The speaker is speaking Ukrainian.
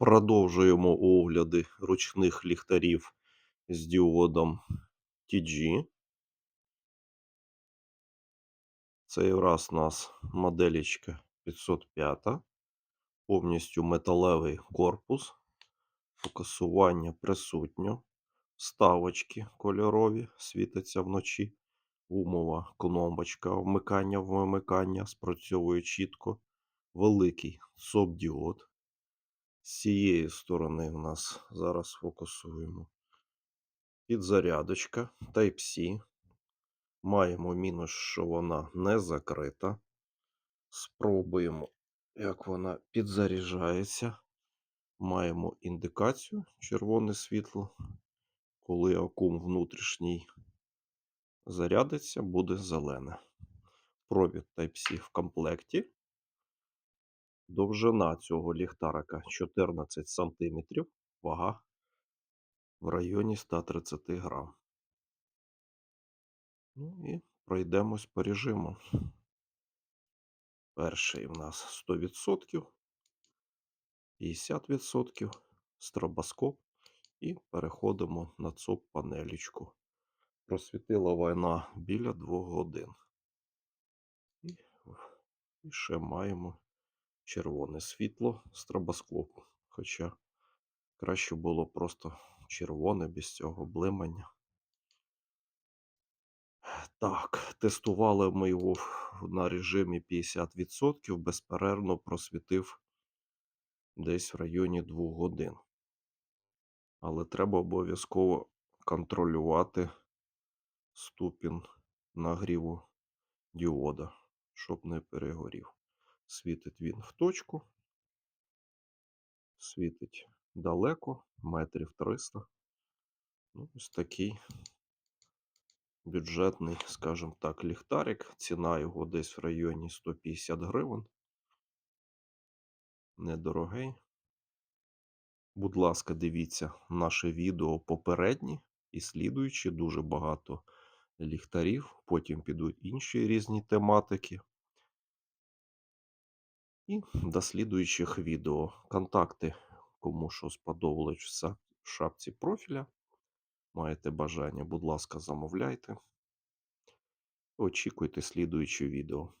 Продовжуємо огляди ручних ліхтарів з діодом TG. Цей раз у нас моделечка 505, повністю металевий корпус, фокусування присутнє, вставочки кольорові, світяться вночі, гумова кнопочка вмикання-вимикання, спрацьовує чітко, великий СОП-діод. З цієї сторони у нас зараз фокусуємо. Підзарядочка Type-C. Маємо мінус, що вона не закрита. Спробуємо, як вона підзаряджається. Маємо індикацію червоне світло. Коли акум внутрішній зарядиться, буде зелене. Провід Type-C в комплекті. Довжина цього ліхтарика 14 см, вага в районі 130 грам. Ну і пройдемось по режиму. Перший в нас 100%, 50%, стробоскоп і переходимо на ЦОП панелічку. Просвітила вона біля 2 годин. І, і ще маємо червоне світло стробоскоп. Хоча краще було просто червоне без цього блимання. Так, тестували ми його на режимі 50%, безперервно просвітив десь в районі 2 годин. Але треба обов'язково контролювати ступінь нагріву діода, щоб не перегорів. Світить він в точку, світить далеко, метрів 300. Ну, ось такий бюджетний, скажімо так, ліхтарик. Ціна його десь в районі 150 гривень. Недорогий. Будь ласка, дивіться наше відео попередні і слідуючі дуже багато ліхтарів. Потім підуть інші різні тематики. І до слідуючих відео. Контакти, кому що сподобалось в шапці профіля. Маєте бажання, будь ласка, замовляйте. Очікуйте слідуюче відео.